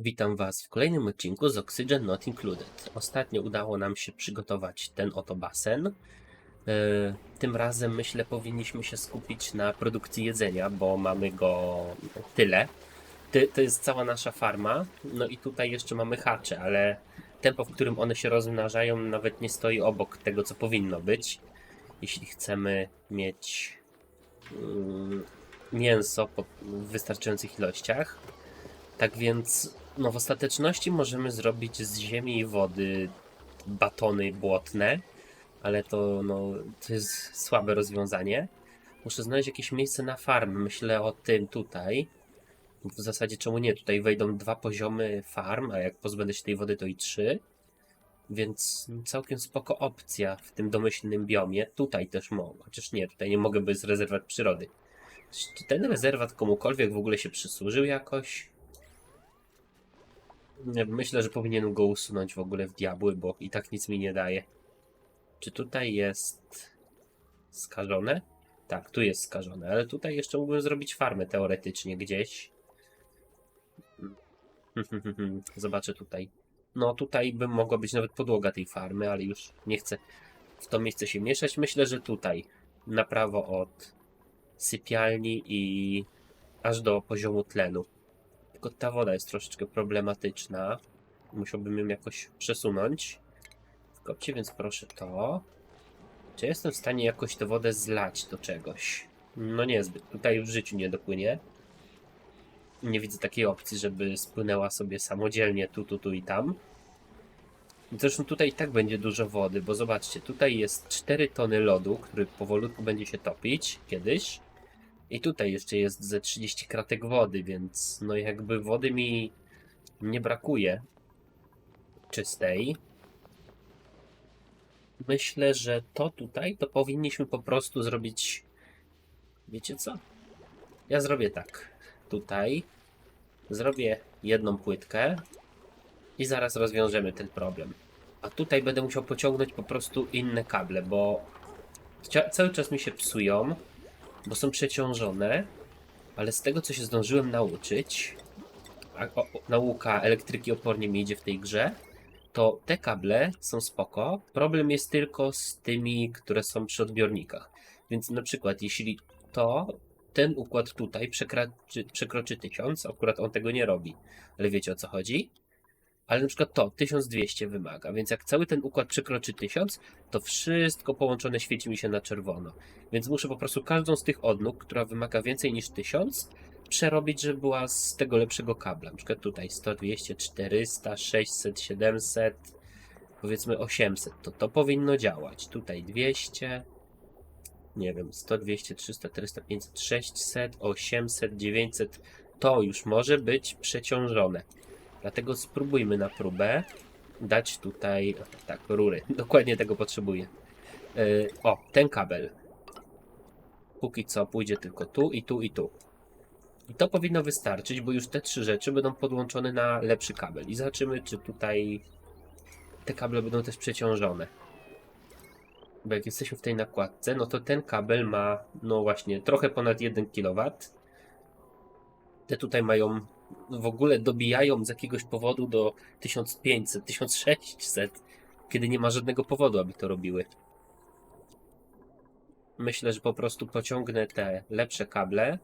Witam Was w kolejnym odcinku z Oxygen Not Included. Ostatnio udało nam się przygotować ten oto basen. E, Tym razem myślę powinniśmy się skupić na produkcji jedzenia, bo mamy go tyle. Ty- To jest cała nasza farma. No i tutaj jeszcze mamy hacze, ale tempo, w którym one się rozmnażają, nawet nie stoi obok tego, co powinno być. Jeśli chcemy mieć mm, mięso w wystarczających ilościach. Tak więc, no w ostateczności możemy zrobić z ziemi i wody batony błotne, ale to, no, to jest słabe rozwiązanie. Muszę znaleźć jakieś miejsce na farm. Myślę o tym tutaj. W zasadzie czemu nie? Tutaj wejdą dwa poziomy farm, a jak pozbędę się tej wody, to i trzy. Więc całkiem spoko opcja w tym domyślnym biomie. Tutaj też mogę, chociaż nie, tutaj nie mogę, bo jest rezerwat przyrody. Czy ten rezerwat komukolwiek w ogóle się przysłużył jakoś? Myślę, że powinienem go usunąć w ogóle w diabły, bo i tak nic mi nie daje. Czy tutaj jest skażone? Tak, tu jest skażone, ale tutaj jeszcze mógłbym zrobić farmę teoretycznie gdzieś. Zobaczę tutaj. No tutaj by mogła być nawet podłoga tej farmy, ale już nie chcę w to miejsce się mieszać. Myślę, że tutaj na prawo od sypialni i aż do poziomu tlenu. Tylko ta woda jest troszeczkę problematyczna. Musiałbym ją jakoś przesunąć. W kopcie, więc proszę to. Czy jestem w stanie jakoś tę wodę zlać do czegoś? No niezbyt. Tutaj w życiu nie dopłynie. Nie widzę takiej opcji, żeby spłynęła sobie samodzielnie tu, tu, tu i tam. Zresztą tutaj i tak będzie dużo wody, bo zobaczcie, tutaj jest 4 tony lodu, który powolutku będzie się topić kiedyś. I tutaj jeszcze jest ze 30 kratek wody, więc no jakby wody mi nie brakuje czystej. Myślę, że to tutaj to powinniśmy po prostu zrobić. Wiecie co? Ja zrobię tak. Tutaj zrobię jedną płytkę i zaraz rozwiążemy ten problem. A tutaj będę musiał pociągnąć po prostu inne kable, bo cały czas mi się psują bo są przeciążone, ale z tego co się zdążyłem nauczyć, a o, nauka elektryki opornie mi idzie w tej grze, to te kable są spoko. Problem jest tylko z tymi, które są przy odbiornikach. Więc na przykład, jeśli to, ten układ tutaj przekroczy, przekroczy 1000, akurat on tego nie robi, ale wiecie o co chodzi? Ale na przykład to 1200 wymaga, więc jak cały ten układ przekroczy 1000, to wszystko połączone świeci mi się na czerwono. Więc muszę po prostu każdą z tych odnóg, która wymaga więcej niż 1000, przerobić, żeby była z tego lepszego kabla. Na przykład tutaj 100, 200, 400, 600, 700, powiedzmy 800. To to powinno działać. Tutaj 200, nie wiem, 100, 200, 300, 400, 500, 600, 800, 900. To już może być przeciążone. Dlatego spróbujmy na próbę dać tutaj, tak, rury. Dokładnie tego potrzebuję. Yy, o, ten kabel. Póki co pójdzie tylko tu i tu i tu. I to powinno wystarczyć, bo już te trzy rzeczy będą podłączone na lepszy kabel. I zobaczymy, czy tutaj te kable będą też przeciążone. Bo jak jesteśmy w tej nakładce, no to ten kabel ma, no właśnie, trochę ponad 1 kW. Te tutaj mają, w ogóle dobijają z jakiegoś powodu do 1500, 1600, kiedy nie ma żadnego powodu, aby to robiły. Myślę, że po prostu pociągnę te lepsze kable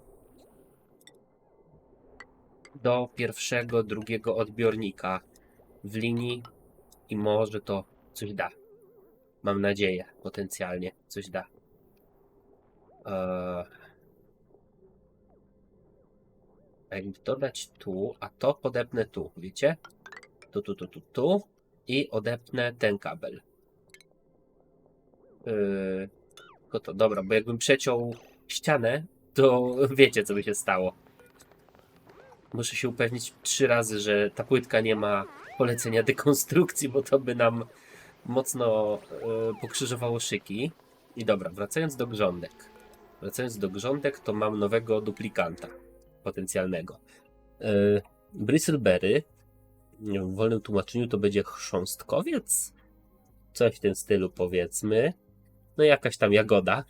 do pierwszego, drugiego odbiornika w linii i może to coś da. Mam nadzieję, potencjalnie coś da. Eee... Jakby to dać tu, a to podepnę tu, wiecie? Tu, tu, tu, tu, tu i odepnę ten kabel. Yy... Tylko to, dobra, bo jakbym przeciął ścianę, to wiecie, co by się stało. Muszę się upewnić trzy razy, że ta płytka nie ma polecenia dekonstrukcji, bo to by nam mocno e, pokrzyżowało szyki. I dobra, wracając do grządek. Wracając do grządek, to mam nowego duplikanta potencjalnego. E, Bristleberry, w wolnym tłumaczeniu to będzie chrząstkowiec? Coś w tym stylu powiedzmy. No jakaś tam jagoda.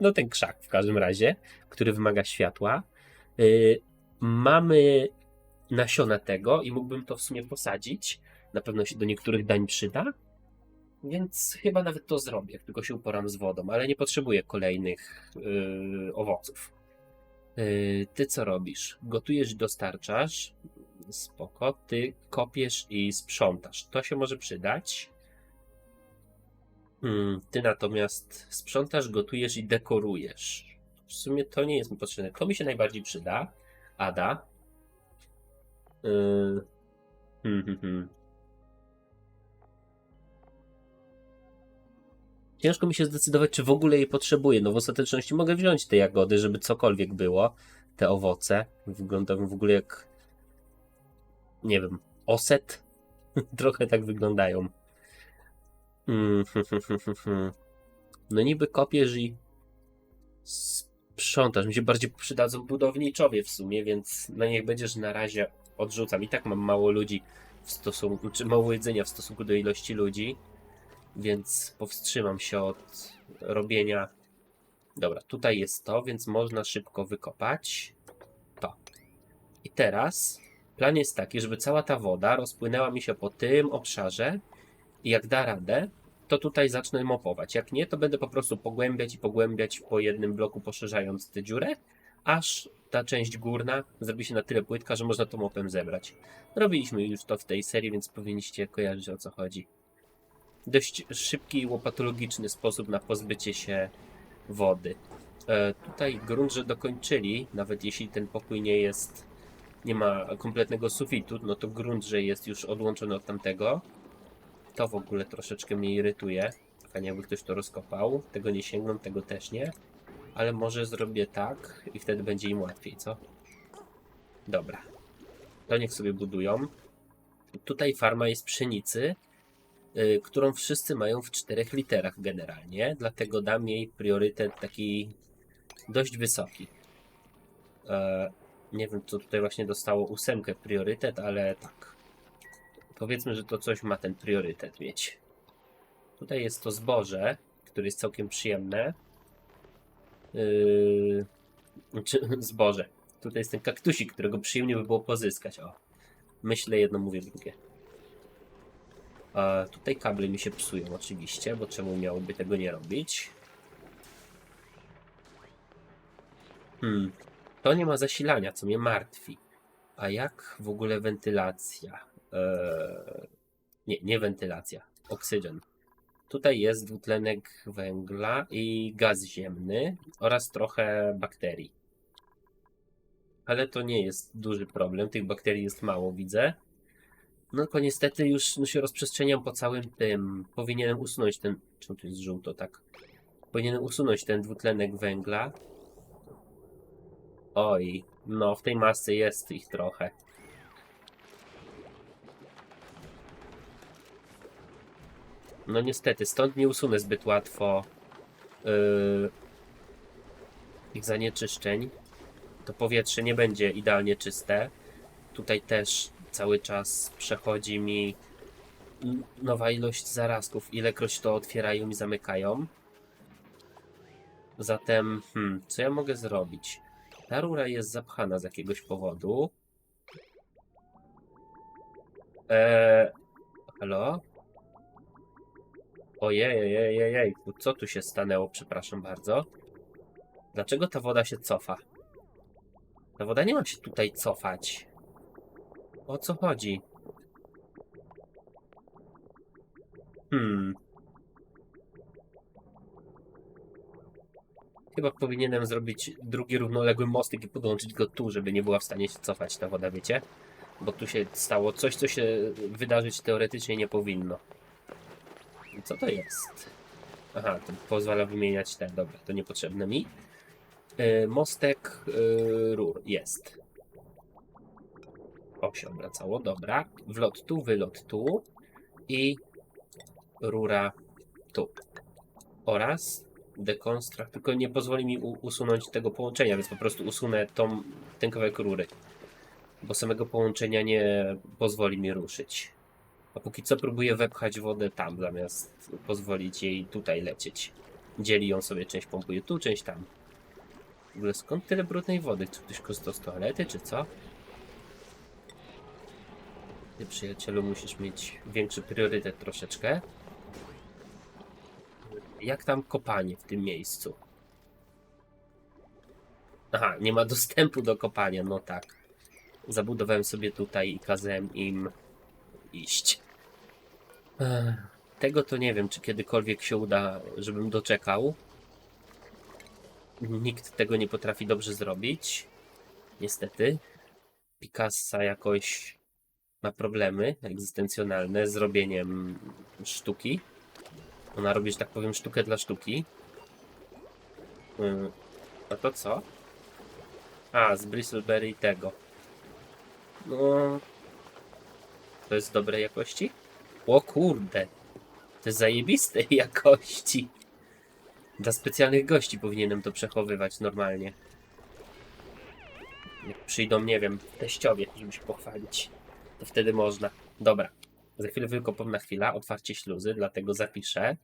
No ten krzak w każdym razie, który wymaga światła. Yy, mamy nasiona tego i mógłbym to w sumie posadzić. Na pewno się do niektórych dań przyda. Więc chyba nawet to zrobię, tylko się uporam z wodą, ale nie potrzebuję kolejnych yy, owoców. Yy, ty co robisz? Gotujesz i dostarczasz. Spoko. Ty kopiesz i sprzątasz. To się może przydać. Hmm, ty natomiast sprzątasz, gotujesz i dekorujesz. W sumie to nie jest mi potrzebne. To mi się najbardziej przyda. Ada. Yy. Hmm, hmm, hmm. Ciężko mi się zdecydować, czy w ogóle jej potrzebuję. No w ostateczności mogę wziąć te jagody, żeby cokolwiek było. Te owoce. Wyglądają w ogóle jak. Nie wiem. Oset? Trochę tak wyglądają. Mm, No niby kopiesz i sprzątasz. Mi się bardziej przydadzą budowniczowie w sumie, więc na niech będziesz na razie odrzucam. I tak mam mało ludzi w stosunku, czy mało jedzenia w stosunku do ilości ludzi, więc powstrzymam się od robienia. Dobra, tutaj jest to, więc można szybko wykopać to. I teraz plan jest taki, żeby cała ta woda rozpłynęła mi się po tym obszarze i jak da radę, to tutaj zacznę mopować. Jak nie, to będę po prostu pogłębiać i pogłębiać po jednym bloku, poszerzając tę dziurę, aż ta część górna zrobi się na tyle płytka, że można to mopem zebrać. Robiliśmy już to w tej serii, więc powinniście kojarzyć o co chodzi. Dość szybki i łopatologiczny sposób na pozbycie się wody. E, tutaj grunt, że dokończyli, nawet jeśli ten pokój nie jest, nie ma kompletnego sufitu, no to grunt, że jest już odłączony od tamtego. To w ogóle troszeczkę mnie irytuje. Fajnie jakby ktoś to rozkopał. Tego nie sięgną, tego też nie. Ale może zrobię tak i wtedy będzie im łatwiej, co? Dobra. To niech sobie budują. Tutaj farma jest pszenicy, którą wszyscy mają w czterech literach generalnie, dlatego dam jej priorytet taki dość wysoki. E, nie wiem, co tutaj właśnie dostało ósemkę priorytet, ale tak. Powiedzmy, że to coś ma ten priorytet mieć. Tutaj jest to zboże, które jest całkiem przyjemne. Yy, zboże. Tutaj jest ten kaktusik, którego przyjemnie by było pozyskać. O. Myślę jedno, mówię drugie. A tutaj kable mi się psują oczywiście, bo czemu miałoby tego nie robić? Hmm. To nie ma zasilania, co mnie martwi. A jak w ogóle wentylacja? Eee, nie, nie wentylacja. Oksygen. Tutaj jest dwutlenek węgla i gaz ziemny oraz trochę bakterii. Ale to nie jest duży problem. Tych bakterii jest mało, widzę. No tylko niestety już no, się rozprzestrzeniam po całym tym. Powinienem usunąć ten. Czemu tu jest żółto, tak? Powinienem usunąć ten dwutlenek węgla. Oj, no w tej masce jest ich trochę. No niestety, stąd nie usunę zbyt łatwo yy, ich zanieczyszczeń. To powietrze nie będzie idealnie czyste. Tutaj też cały czas przechodzi mi nowa ilość zarazków, ilekroć to otwierają i zamykają. Zatem, hmm, co ja mogę zrobić? Ta rura jest zapchana z jakiegoś powodu. Eee, halo? Ojej, ojej, ojej, co tu się stanęło? Przepraszam bardzo. Dlaczego ta woda się cofa? Ta woda nie ma się tutaj cofać. O co chodzi? Hmm. Chyba powinienem zrobić drugi równoległy mostek i podłączyć go tu, żeby nie była w stanie się cofać ta woda, wiecie? Bo tu się stało coś, co się wydarzyć teoretycznie nie powinno. Co to jest? Aha, to pozwala wymieniać te. Dobra, to niepotrzebne mi. Yy, mostek yy, rur jest. O, się obracało, dobra. Wlot tu, wylot tu i rura tu. Oraz dekonstrukt, tylko nie pozwoli mi usunąć tego połączenia, więc po prostu usunę tą, ten kawałek rury. Bo samego połączenia nie pozwoli mi ruszyć. A póki co próbuję wepchać wodę tam, zamiast pozwolić jej tutaj lecieć. Dzieli ją sobie, część pompuje tu, część tam. W ogóle skąd tyle brudnej wody? Czy ktoś korzystał z toalety, czy co? Ty, przyjacielu, musisz mieć większy priorytet troszeczkę. Jak tam kopanie w tym miejscu? Aha, nie ma dostępu do kopania, no tak. Zabudowałem sobie tutaj i kazałem im iść. Tego to nie wiem, czy kiedykolwiek się uda, żebym doczekał. Nikt tego nie potrafi dobrze zrobić. Niestety. Picassa jakoś ma problemy egzystencjonalne z robieniem sztuki. Ona robi, że tak powiem, sztukę dla sztuki. Yy, A to co? A, z Bristleberry tego. No. To jest dobrej jakości? O kurde. To jest zajebistej jakości. Dla specjalnych gości powinienem to przechowywać normalnie. Jak przyjdą, nie wiem, teściowie, żeby się pochwalić, to wtedy można. Dobra. Za chwilę wykopowna chwila, otwarcie śluzy, dlatego zapiszę.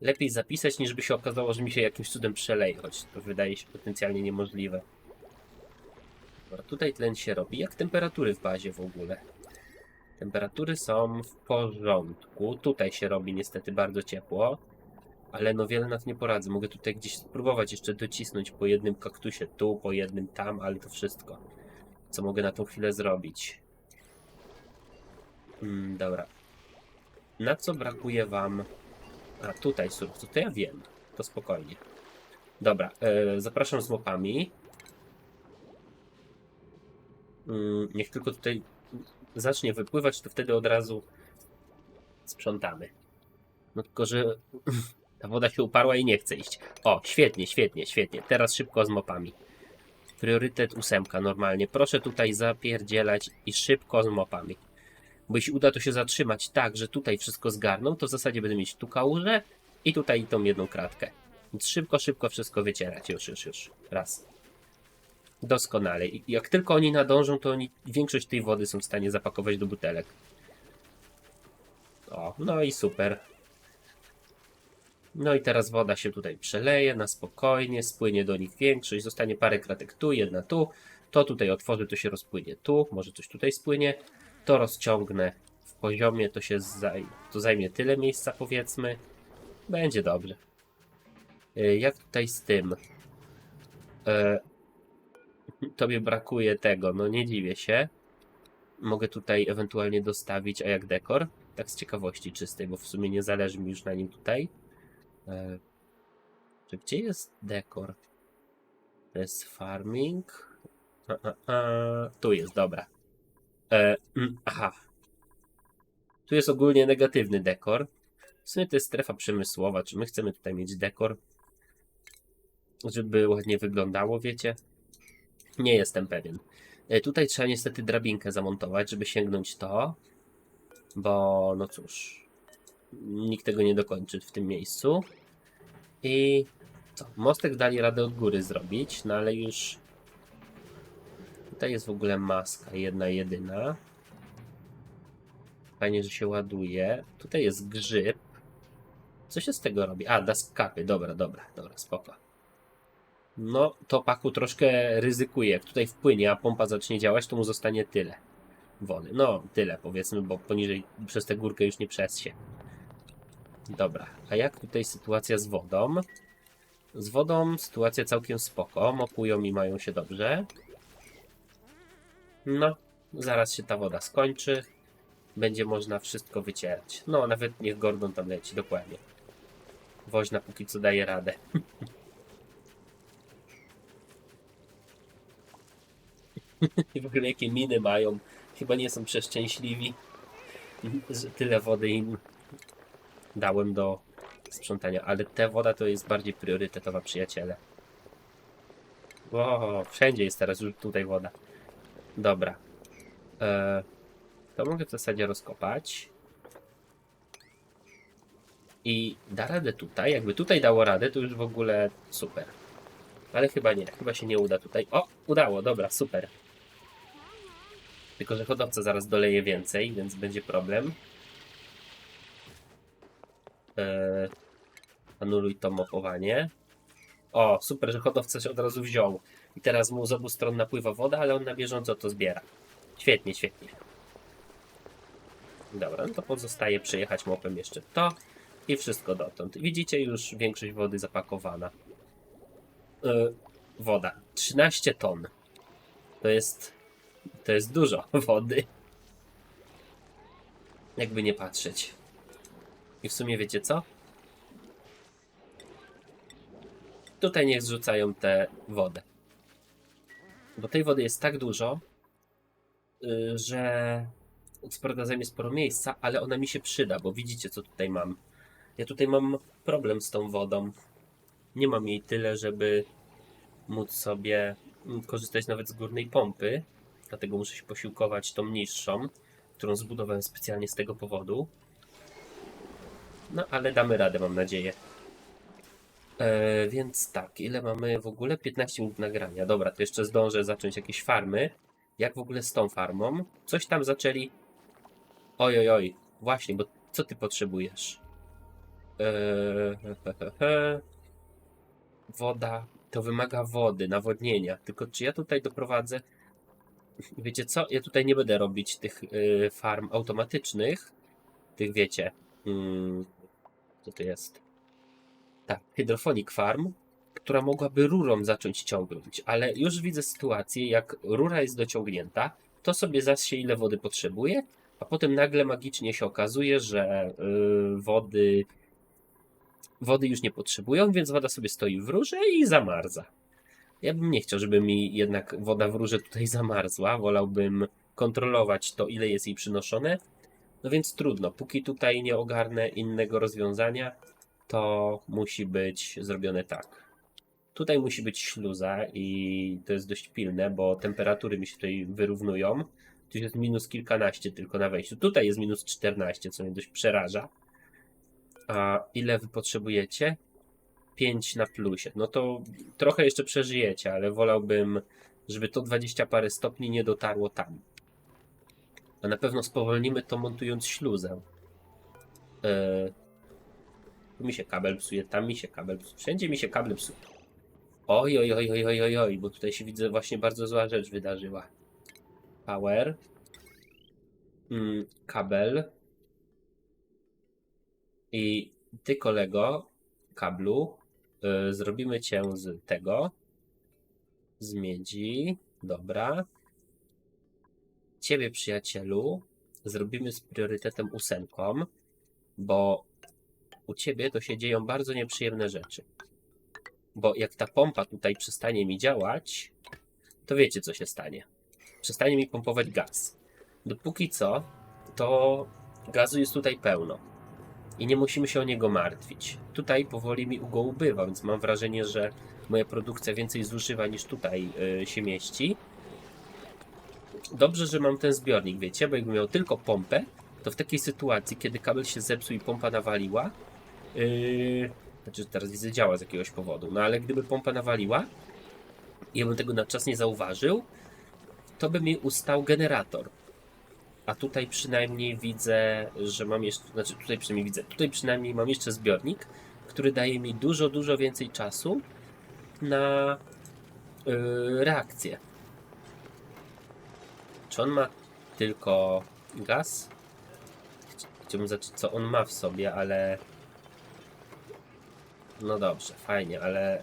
Lepiej zapisać, niż by się okazało, że mi się jakimś cudem przeleje, choć to wydaje się potencjalnie niemożliwe. Dobra, tutaj tlen się robi. Jak temperatury w bazie w ogóle? Temperatury są w porządku. Tutaj się robi niestety bardzo ciepło. Ale no wiele na to nie poradzę. Mogę tutaj gdzieś spróbować jeszcze docisnąć po jednym kaktusie tu, po jednym tam, ale to wszystko. Co mogę na tą chwilę zrobić? Mm, dobra. Na co brakuje wam... A, tutaj surowców. To ja wiem. To spokojnie. Dobra, e, zapraszam z mopami. Mm, niech tylko tutaj zacznie wypływać, to wtedy od razu sprzątamy. No tylko, że ta woda się uparła i nie chce iść. O, świetnie, świetnie, świetnie. Teraz szybko z mopami. Priorytet ósemka normalnie. Proszę tutaj zapierdzielać i szybko z mopami. Bo jeśli uda to się zatrzymać tak, że tutaj wszystko zgarną, to w zasadzie będę mieć tu kałużę i tutaj tą jedną kratkę. Więc szybko, szybko wszystko wycierać. Już, już, już. Raz. Doskonale. I jak tylko oni nadążą, to oni większość tej wody są w stanie zapakować do butelek. O, no i super. No i teraz woda się tutaj przeleje na spokojnie, spłynie do nich większość, zostanie parę kratek tu, jedna tu. To tutaj otworzę, to się rozpłynie tu, może coś tutaj spłynie. To rozciągnę w poziomie, to się zaj to zajmie tyle miejsca powiedzmy. Będzie dobrze. Y, Jak tutaj z tym? E, Tobie brakuje tego, no nie dziwię się. Mogę tutaj ewentualnie dostawić, a jak dekor? Tak z ciekawości czystej, bo w sumie nie zależy mi już na nim tutaj. E, czy gdzie jest dekor? To jest farming. A, a, a, tu jest, dobra. E, aha. Tu jest ogólnie negatywny dekor. W sumie to jest strefa przemysłowa. Czy my chcemy tutaj mieć dekor? Żeby ładnie wyglądało, wiecie? Nie jestem pewien. E, Tutaj trzeba niestety drabinkę zamontować, żeby sięgnąć to. Bo, no cóż, nikt tego nie dokończy w tym miejscu. I co? Mostek dali radę od góry zrobić, no ale już. Tutaj jest w ogóle maska, jedna jedyna. Fajnie, że się ładuje. Tutaj jest grzyb. Co się z tego robi? A, daskapy. Dobra, dobra, dobra, spoko. No, to paku troszkę ryzykuje. Jak tutaj wpłynie, a pompa zacznie działać, to mu zostanie tyle wody. No, tyle powiedzmy, bo poniżej przez tę górkę już nie przez się. Dobra, a jak tutaj sytuacja z wodą? Z wodą sytuacja całkiem spoko. Mokują i mają się dobrze. No, zaraz się ta woda skończy. Będzie można wszystko wycierać. No, nawet niech Gordon tam leci, dokładnie. Woźna póki co daje radę. I w ogóle jakie miny mają. Chyba nie są przeszczęśliwi, że tyle wody im dałem do sprzątania. Ale ta woda to jest bardziej priorytetowa, przyjaciele. O, wszędzie jest teraz już tutaj woda. Dobra. E, to mogę w zasadzie rozkopać. I da radę tutaj. Jakby tutaj dało radę, to już w ogóle super. Ale chyba nie, chyba się nie uda tutaj. O, udało, dobra, super. Tylko, że hodowca zaraz doleje więcej, więc będzie problem. Eee, anuluj to mopowanie. O, super, że hodowca się od razu wziął. I teraz mu z obu stron napływa woda, ale on na bieżąco to zbiera. Świetnie, świetnie. Dobra, no to pozostaje przejechać mopem jeszcze to i wszystko dotąd. Widzicie już większość wody zapakowana. Yy, woda. 13 ton. To jest. To jest dużo wody. Jakby nie patrzeć. I w sumie wiecie co? Tutaj niech zrzucają tę wodę. Bo tej wody jest tak dużo, y, że sprawda zajmie sporo miejsca, ale ona mi się przyda, bo widzicie co tutaj mam. Ja tutaj mam problem z tą wodą. Nie mam jej tyle, żeby móc sobie mm, korzystać nawet z górnej pompy. Dlatego muszę się posiłkować tą niższą, którą zbudowałem specjalnie z tego powodu. No ale damy radę, mam nadzieję. E, więc tak, ile mamy w ogóle? 15 minut nagrania. Dobra, to jeszcze zdążę zacząć jakieś farmy. Jak w ogóle z tą farmą? Coś tam zaczęli. Oj, oj, oj. Właśnie, bo co ty potrzebujesz? Eee, he, he, he. Woda. To wymaga wody, nawodnienia. Tylko czy ja tutaj doprowadzę. Wiecie co? Ja tutaj nie będę robić tych y, farm automatycznych. Tych wiecie. Mm, co to jest? Tak, hydrofonik farm, która mogłaby rurą zacząć ciągnąć, ale już widzę sytuację, jak rura jest dociągnięta, to sobie zasie ile wody potrzebuje, a potem nagle magicznie się okazuje, że yy, wody wody już nie potrzebują, więc woda sobie stoi w rurze i zamarza. Ja bym nie chciał, żeby mi jednak woda w rurze tutaj zamarzła. Wolałbym kontrolować to, ile jest jej przynoszone. No więc trudno. Póki tutaj nie ogarnę innego rozwiązania, to musi być zrobione tak. Tutaj musi być śluza i to jest dość pilne, bo temperatury mi się tutaj wyrównują. Tu jest minus kilkanaście tylko na wejściu. Tutaj jest minus 14, co mnie dość przeraża. A ile wy potrzebujecie? 5 na plusie. No to trochę jeszcze przeżyjecie, ale wolałbym, żeby to 20 parę stopni nie dotarło tam. A na pewno spowolnimy to montując śluzę. Yy, tu mi się kabel psuje, tam mi się kabel psuje, wszędzie mi się kabel psuje. Oj, oj, oj, oj, oj, oj, oj, bo tutaj się widzę właśnie bardzo zła rzecz wydarzyła. Power. Mm, kabel. I ty, kolego, kablu, y, zrobimy cię z tego. Z miedzi. Dobra. Ciebie, przyjacielu, zrobimy z priorytetem ósemką, bo u ciebie to się dzieją bardzo nieprzyjemne rzeczy. Bo jak ta pompa tutaj przestanie mi działać, to wiecie co się stanie. Przestanie mi pompować gaz. Dopóki co, to gazu jest tutaj pełno. I nie musimy się o niego martwić. Tutaj powoli mi go ubywa, więc mam wrażenie, że moja produkcja więcej zużywa niż tutaj y, się mieści. Dobrze, że mam ten zbiornik, wiecie, bo jakbym miał tylko pompę, to w takiej sytuacji, kiedy kabel się zepsuł i pompa nawaliła, Yy, znaczy, teraz widzę, działa z jakiegoś powodu. No ale gdyby pompa nawaliła i ja bym tego na czas nie zauważył, to by mi ustał generator. A tutaj przynajmniej widzę, że mam jeszcze, znaczy tutaj przynajmniej widzę, tutaj przynajmniej mam jeszcze zbiornik, który daje mi dużo, dużo więcej czasu na yy, reakcję. Czy on ma tylko gaz? Chciałbym zobaczyć, co on ma w sobie, ale no dobrze, fajnie, ale.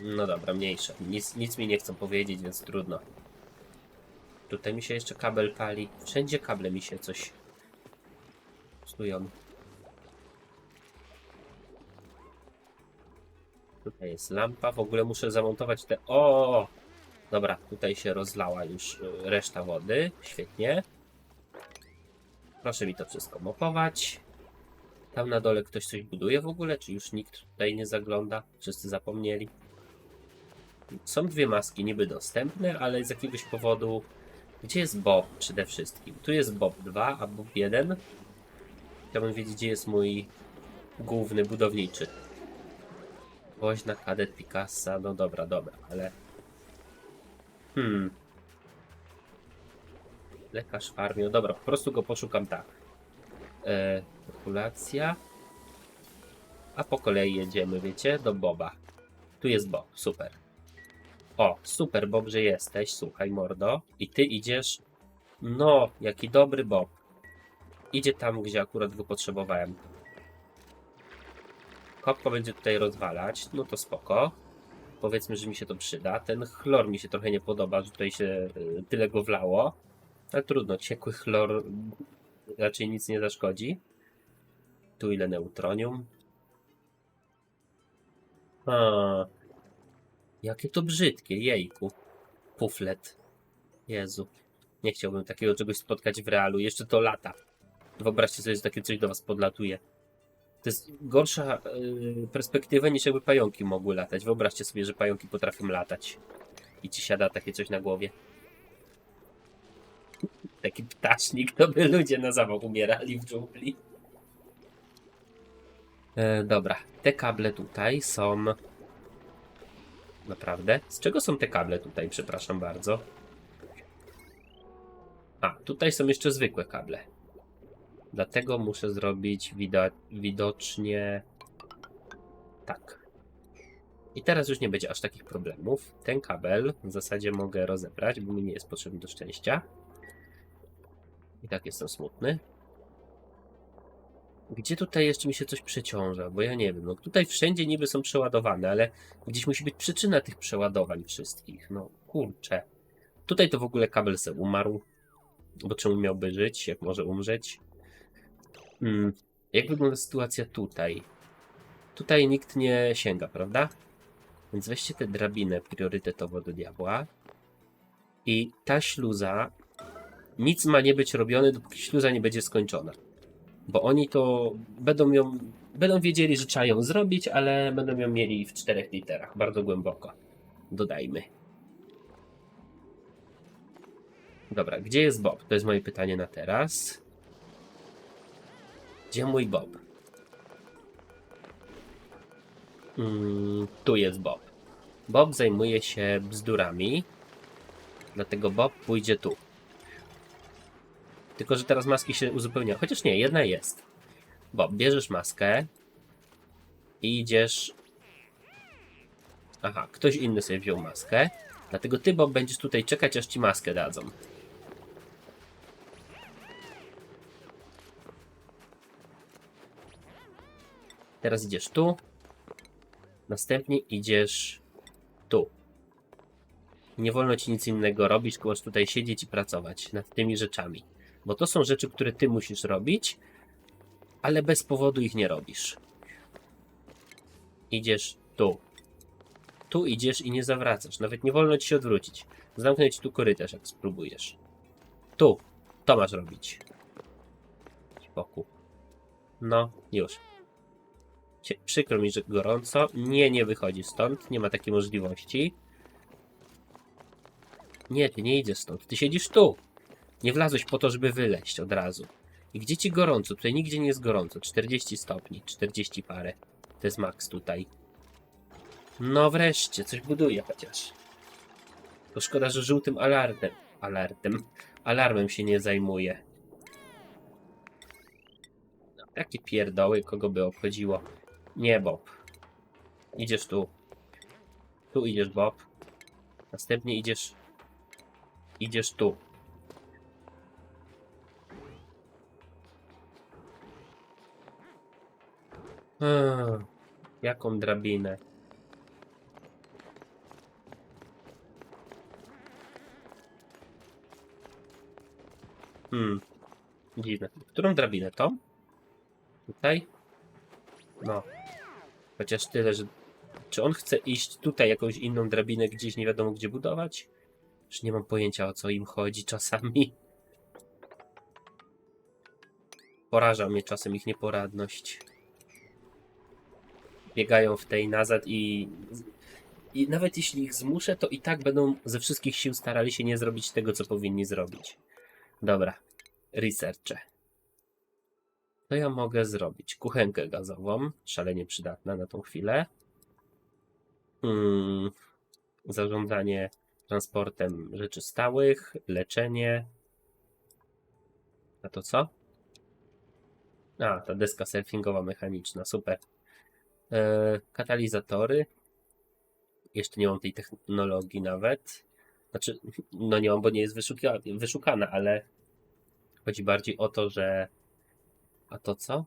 No dobra, mniejsze. Nic, nic mi nie chcą powiedzieć, więc trudno. Tutaj mi się jeszcze kabel pali. Wszędzie kable mi się coś psują. Tutaj jest lampa. W ogóle muszę zamontować te. O! Dobra, tutaj się rozlała już y, reszta wody. Świetnie. Proszę mi to wszystko mopować. Tam na dole ktoś coś buduje w ogóle, czy już nikt tutaj nie zagląda? Wszyscy zapomnieli. Są dwie maski niby dostępne, ale z jakiegoś powodu... Gdzie jest Bob przede wszystkim? Tu jest Bob 2, a Bob 1. Chciałbym wiedzieć, gdzie jest mój główny budowniczy. Woźna, kadet, Picassa, no dobra, dobra, ale... Hmm... Lekarz farmił, dobra, po prostu go poszukam tak. E, populacja. A po kolei jedziemy, wiecie, do Boba. Tu jest Bob, super. O, super Bob, że jesteś, słuchaj mordo. I ty idziesz No, jaki dobry Bob. Idzie tam, gdzie akurat go potrzebowałem. Kopko będzie tutaj rozwalać, no to spoko. Powiedzmy, że mi się to przyda. Ten chlor mi się trochę nie podoba, że tutaj się y, tyle go wlało. Ale trudno, ciekły chlor raczej nic nie zaszkodzi. Tu ile neutronium. A, jakie to brzydkie, jejku. Puflet. Jezu. Nie chciałbym takiego czegoś spotkać w realu. Jeszcze to lata. Wyobraźcie sobie, że takie coś do was podlatuje. To jest gorsza yy, perspektywa niż jakby pająki mogły latać. Wyobraźcie sobie, że pająki potrafią latać. I ci siada takie coś na głowie. Taki ptasznik, to by ludzie na zawał umierali w dżungli. E, dobra, te kable tutaj są. Naprawdę? Z czego są te kable tutaj? Przepraszam bardzo. A, tutaj są jeszcze zwykłe kable. Dlatego muszę zrobić wido widocznie tak. I teraz już nie będzie aż takich problemów. Ten kabel w zasadzie mogę rozebrać, bo mi nie jest potrzebny do szczęścia. I tak jestem smutny. Gdzie tutaj jeszcze mi się coś przeciąża? Bo ja nie wiem. No tutaj wszędzie niby są przeładowane, ale gdzieś musi być przyczyna tych przeładowań wszystkich. No kurczę. Tutaj to w ogóle kabel se umarł. Bo czemu miałby żyć, jak może umrzeć? Hmm. Jak wygląda sytuacja tutaj? Tutaj nikt nie sięga, prawda? Więc weźcie tę drabinę priorytetowo do diabła. I ta śluza. Nic ma nie być robione, dopóki śluza nie będzie skończona. Bo oni to będą ją. Będą wiedzieli, że trzeba ją zrobić, ale będą ją mieli w czterech literach, bardzo głęboko. Dodajmy. Dobra, gdzie jest Bob? To jest moje pytanie na teraz. Gdzie mój Bob? Mm, tu jest Bob. Bob zajmuje się bzdurami, dlatego Bob pójdzie tu. Tylko, że teraz maski się uzupełniają. Chociaż nie, jedna jest. Bob, bierzesz maskę i idziesz. Aha, ktoś inny sobie wziął maskę. Dlatego ty, Bob, będziesz tutaj czekać, aż ci maskę dadzą. Teraz idziesz tu. Następnie idziesz tu. Nie wolno ci nic innego robić, tylko tutaj siedzieć i pracować nad tymi rzeczami. Bo to są rzeczy, które ty musisz robić, ale bez powodu ich nie robisz. Idziesz tu. Tu idziesz i nie zawracasz. Nawet nie wolno ci się odwrócić. Zamknę ci tu korytarz, jak spróbujesz. Tu. To masz robić. Spokój. No, już. Cie- Przykro mi, że gorąco. Nie, nie wychodzi stąd. Nie ma takiej możliwości. Nie, ty nie idziesz stąd. Ty siedzisz tu. Nie wlazłeś po to, żeby wyleść od razu. I gdzie ci gorąco? Tutaj nigdzie nie jest gorąco. 40 stopni, 40 parę. To jest maks tutaj. No wreszcie, coś buduje chociaż. To szkoda, że żółtym alarmem, alarmem, alarmem się nie zajmuje. No, takie pierdoły, kogo by obchodziło. Nie, Bob. Idziesz tu. Tu idziesz, Bob. Następnie idziesz... Idziesz tu. Eee, jaką drabinę? Hmm. Dziwne. Którą drabinę? Tą? Tutaj? No. Chociaż tyle, że... Czy on chce iść tutaj jakąś inną drabinę gdzieś nie wiadomo gdzie budować? Już nie mam pojęcia o co im chodzi czasami. Poraża mnie czasem ich nieporadność. Biegają w tej nazad i... I nawet jeśli ich zmuszę, to i tak będą ze wszystkich sił starali się nie zrobić tego, co powinni zrobić. Dobra. Researche. To ja mogę zrobić kuchenkę gazową, szalenie przydatna na tą chwilę. Hmm, zarządzanie transportem rzeczy stałych, leczenie. A to co? A, ta deska surfingowa mechaniczna, super. E, katalizatory. Jeszcze nie mam tej technologii nawet. Znaczy, no nie mam, bo nie jest wyszuka, wyszukana, ale chodzi bardziej o to, że. A to co?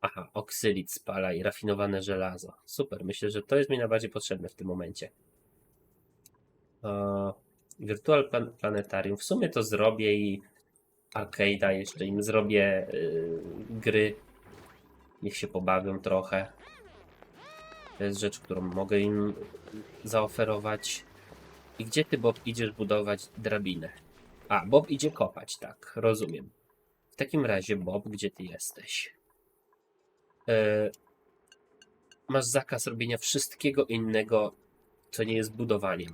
Aha, oksylit spala i rafinowane żelazo. Super, myślę, że to jest mi najbardziej potrzebne w tym momencie. E, Virtual Plan Planetarium. W sumie to zrobię i Arcade'a jeszcze im zrobię y, gry. Niech się pobawią trochę. To jest rzecz, którą mogę im zaoferować. I gdzie ty, Bob, idziesz budować drabinę? A, Bob idzie kopać, tak, rozumiem. W takim razie, Bob, gdzie ty jesteś? E, masz zakaz robienia wszystkiego innego, co nie jest budowaniem.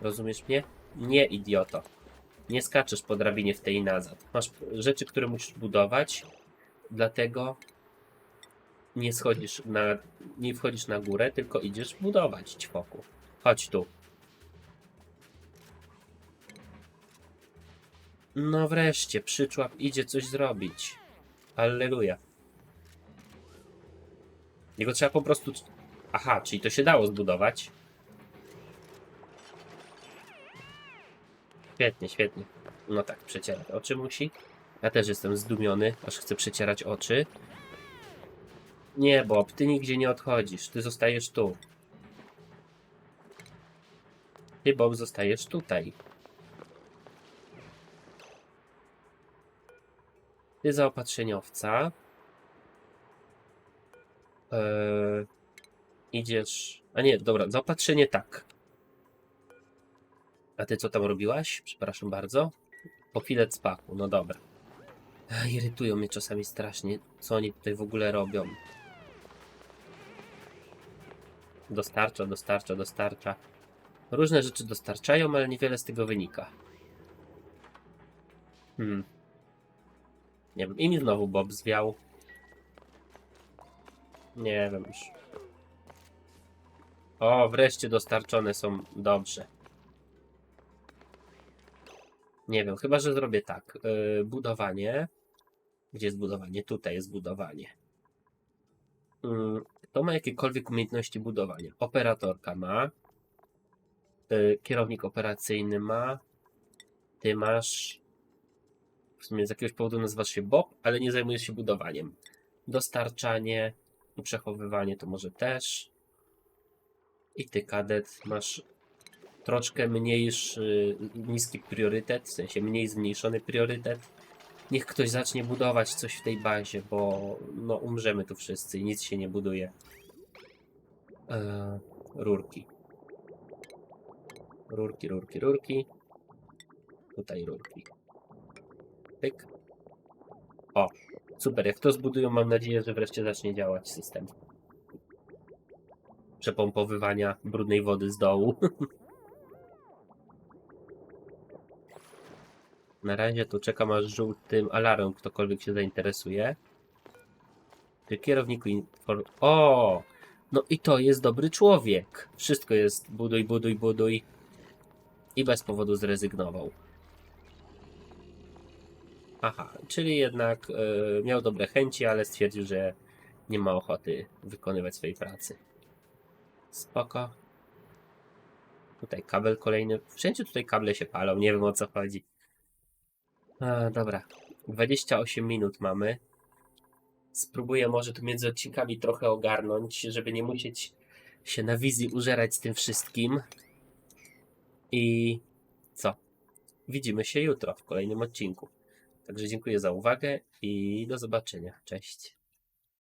Rozumiesz mnie? Nie, idioto. Nie skaczesz po drabinie w tej nazad. Masz rzeczy, które musisz budować, dlatego nie schodzisz na, nie wchodzisz na górę, tylko idziesz budować ćwoku. Chodź tu. No wreszcie, przyczłap idzie coś zrobić. Alleluja. Jego trzeba po prostu... Aha, czyli to się dało zbudować. Świetnie, świetnie. No tak, przecierać oczy musi. Ja też jestem zdumiony, aż chcę przecierać oczy. Nie, Bob, ty nigdzie nie odchodzisz. Ty zostajesz tu. Ty, Bob, zostajesz tutaj. Ty zaopatrzeniowca. Eee, idziesz. A nie, dobra, zaopatrzenie tak. A ty co tam robiłaś? Przepraszam bardzo. Po filet spaku, no dobra. Irytują mnie czasami strasznie, co oni tutaj w ogóle robią. Dostarcza, dostarcza, dostarcza. Różne rzeczy dostarczają, ale niewiele z tego wynika. Hmm. Nie wiem, i mi znowu Bob zwiał. Nie wiem już. O, wreszcie dostarczone są dobrze. Nie wiem, chyba że zrobię tak. Yy, budowanie. Gdzie jest budowanie? Tutaj jest budowanie. Yy, kto ma jakiekolwiek umiejętności budowania? Operatorka ma. Yy, kierownik operacyjny ma. Ty masz. W sumie z jakiegoś powodu nazywasz się Bob, ale nie zajmujesz się budowaniem. Dostarczanie i przechowywanie to może też. I ty, kadet, masz troszkę mniejszy, niski priorytet, w sensie mniej zmniejszony priorytet. Niech ktoś zacznie budować coś w tej bazie, bo no umrzemy tu wszyscy i nic się nie buduje. Eee, rurki. Rurki, rurki, rurki. Tutaj rurki. Pyk. O, super. Jak to zbudują, mam nadzieję, że wreszcie zacznie działać system przepompowywania brudnej wody z dołu. Na razie tu czekam aż żółtym alarmem ktokolwiek się zainteresuje. Ty kierowniku inform... O! No i to jest dobry człowiek. Wszystko jest buduj, buduj, buduj. I bez powodu zrezygnował. Aha, czyli jednak e, miał dobre chęci, ale stwierdził, że nie ma ochoty wykonywać swojej pracy. Spoko. Tutaj kabel kolejny. Wszędzie tutaj kable się palą, nie wiem o co chodzi. A, dobra. 28 minut mamy. Spróbuję może tu między odcinkami trochę ogarnąć, żeby nie musieć się na wizji użerać z tym wszystkim. I co? Widzimy się jutro w kolejnym odcinku. Także dziękuję za uwagę i do zobaczenia. Cześć.